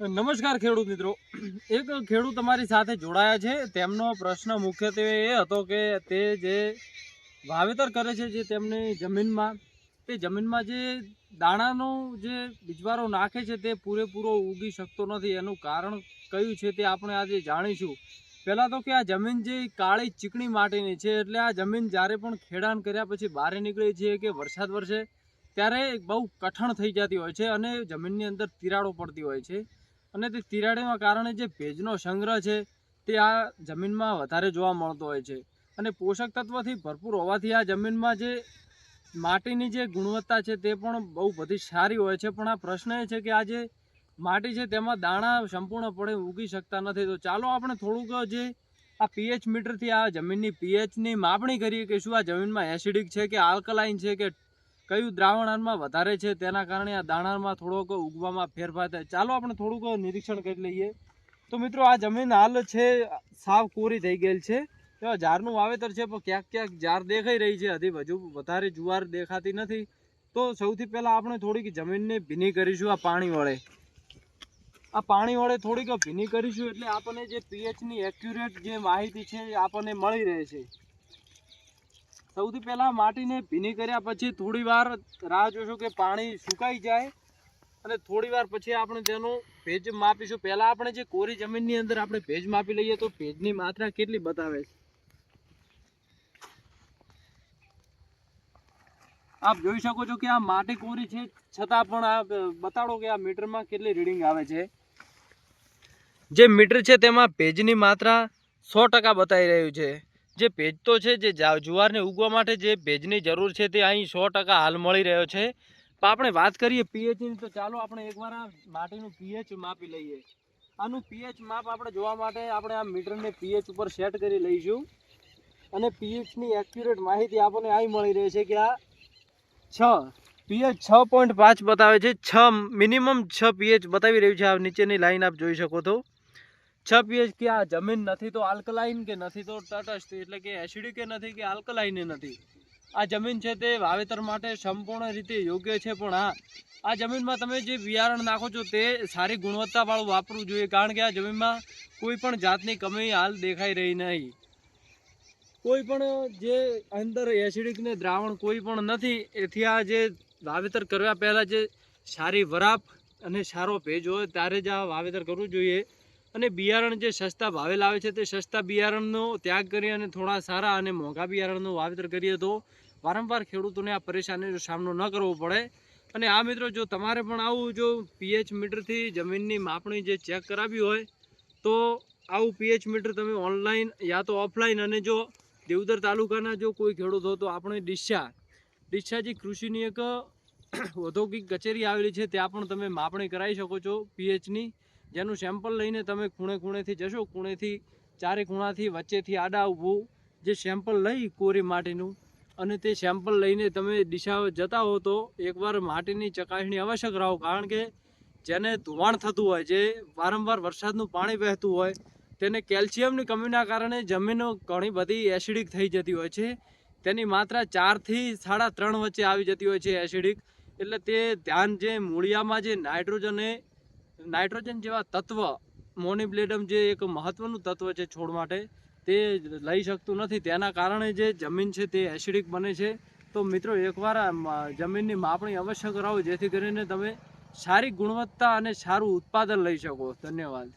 નમસ્કાર ખેડૂત મિત્રો. એક ખેડૂત તમારી સાથે જોડાયા છે. તેમનો પ્રશ્ન મુખ્યત્વે એ હતો કે તે જે વાવેતર કરે છે જે તેમની જમીનમાં, તે જમીનમાં જે દાણાનો જે બીજવારો નાખે છે તે પૂરેપૂરો ઉગી શકતો નથી. એનું કારણ કયું છે તે આપણે આજે જાણીશું. પહેલાં તો કે આ જમીન જે કાળી ચીકણી માટીની છે, એટલે આ જમીન જ્યારે પણ ખેડાણ કર્યા પછી બહાર નીકળે છે કે વરસાદ વરસે, ત્યારે બહુ કઠણ થઈ જતી હોય છે અને જમીનની અંદર તિરાડો પડતી હોય છે. અને તે તિરાડોના કારણે જે ભેજનો સંગ્રહ છે, તે આ જમીનમાં વધારે જોવા મળતો હોય છે. અને પોષક તત્વથી ભરપૂર હોવાથી આ જમીનમાં જે માટીની જે ગુણવત્તા છે, તે પણ બહુ બધી સારી હોય છે. પણ આ પ્રશ્ન એ છે કે આ જે માટી છે, તેમાં દાણા સંપૂર્ણપણે ઉગી શકતા નથી. તો ચાલો આપણે થોડુંક જે આ પીએચ મીટરથી આ જમીનની પીએચની માપણી કરીએ કે શું આ જમીનમાં એસિડિક છે કે આલ્કલાઇન છે કે કયું દ્રાવણ આમાં વધારે છે તેના કારણે આ દાણામાં થોડોક ઉગવામાં ફેરફાર થાય. ચાલો આપણે થોડુંક નિરીક્ષણ કરી લઈએ. તો મિત્રો, આ જમીન હાલ છે, સાવ કોરી થઈ ગયેલ છે. એવા ઝાડનું વાવેતર છે, પણ ક્યાંક ક્યાંક ઝાડ દેખાઈ રહી છે. હજી હજુ વધારે જુવાર દેખાતી નથી. તો સૌથી પહેલાં આપણે થોડીક જમીનને ભીની કરીશું આ પાણી વડે. આ પાણી વડે થોડીક ભીની કરીશું એટલે આપણને જે પીએચની એક્યુરેટ જે માહિતી છે એ આપણને મળી રહે છે. સૌથી પહેલાં માટીને ભીની કર્યા પછી થોડી વાર રાહ જોશું કે પાણી સુકાઈ જાય અને થોડી વાર પછી આપણે તેનું ભેજ માપીશું. પહેલાં આપણે જે કોરી જમીનની અંદર આપણે ભેજ માપી લઈએ તો ભેજની માત્રા કેટલી બતાવે છે? આપ જોઈ શકો છો કે આ માટી કોરી છે, છતાં પણ આ બતાડો કે આ મીટરમાં કેટલી રીડિંગ આવે છે. જે મીટર છે તેમાં ભેજની માત્રા સો ટકા બતાવી રહ્યું છે. જે ભેજ તો છે જે જુવારને ઉગવા માટે જે ભેજની જરૂર છે તે અહીં સો હાલ મળી રહ્યો છે. પણ આપણે વાત કરીએ પીએચની તો ચાલો આપણે એકવાર આ માટીનું પીએચ માપી લઈએ. આનું પીએચ માપ આપણે જોવા માટે આપણે આ મીટરને પીએચ ઉપર સેટ કરી લઈશું. અને પીએચની એક્યુરેટ માહિતી આપણને અહીં મળી રહી છે કે આ છ, પીએચ છ પોઈન્ટ પાંચ બતાવે છે. છ મિનિમમ છ પીએચ બતાવી રહ્યું છે. આ નીચેની લાઈન આપ જોઈ શકો છો. છ પીએચ કે આ જમીન નથી તો આલ્કલાઇન કે નથી તો તટસ્થ, એટલે કે એસિડિક કે નથી કે આલ્કલાઇન નથી. આ જમીન છે તે વાવેતર માટે સંપૂર્ણ રીતે યોગ્ય છે, પણ હા, આ જમીનમાં તમે જે બિયારણ નાખો છો તે સારી ગુણવત્તાવાળું વાપરવું જોઈએ, કારણ કે આ જમીનમાં કોઈ પણ જાતની કમી હાલ દેખાઈ રહી નહીં. કોઈ પણ જે અંદર એસિડિક ને દ્રાવણ કોઈ પણ નથી, એથી આ જે વાવેતર કરવા પહેલાં જે સારી વરાપ અને સારો ભેજ હોય, ત્યારે જ આ વાવેતર કરવું જોઈએ. અને બિયારણ જે સસ્તા ભાવે લાવે છે તે સસ્તા બિયારણનો ત્યાગ કરી અને થોડા સારા અને મોંઘા બિયારણનું વાવેતર કરીએ તો વારંવાર ખેડૂતોને આ પરેશાનીનો સામનો ન કરવો પડે. અને આ મિત્રો, જો તમારે પણ આવું જો પીએચ મીટરથી જમીનની માપણી જે ચેક કરાવી હોય, તો આવું પીએચ મીટર તમે ઓનલાઈન યા તો ઓફલાઈન અને જો દેવદર તાલુકાના જો કોઈ ખેડૂત હોય તો આપણે ડીસા, ડીસાજી કૃષિની એક ઔદ્યોગિક કચેરી આવેલી છે, ત્યાં પણ તમે માપણી કરાવી શકો છો પીએચની જેનું સેમ્પલ લઈને તમે ખૂણે ખૂણેથી જશો, ખૂણેથી ચારે ખૂણાથી વચ્ચેથી આડા ઊભું જે સેમ્પલ લઈ કોરી માટીનું અને તે સેમ્પલ લઈને તમે દિશા જતા હો તો એકવાર માટીની ચકાસણી આવશ્યક રહો કારણ કે જેને ધોવાણ થતું હોય, જે વારંવાર વરસાદનું પાણી વહેતું હોય, તેને કેલ્શિયમની કમીના કારણે જમીનો ઘણી બધી એસિડિક થઈ જતી હોય છે. તેની માત્રા ચારથી સાડા ત્રણ વચ્ચે આવી જતી હોય છે એસિડિક એટલે તે ધ્યાન જે મૂળિયામાં જે નાઇટ્રોજન નાઇટ્રોજન જેવા તત્વ, મોનિબ્લેડમ જે એક મહત્વનું તત્વ છે છોડ માટે, તે લઈ શકતું નથી. તેના કારણે જે જમીન છે તે એસિડિક બને છે. તો મિત્રો, એકવાર જમીનની માપણી અવશ્ય કરાવો, જેથી કરીને તમે સારી ગુણવત્તા અને સારું ઉત્પાદન લઈ શકો. ધન્યવાદ.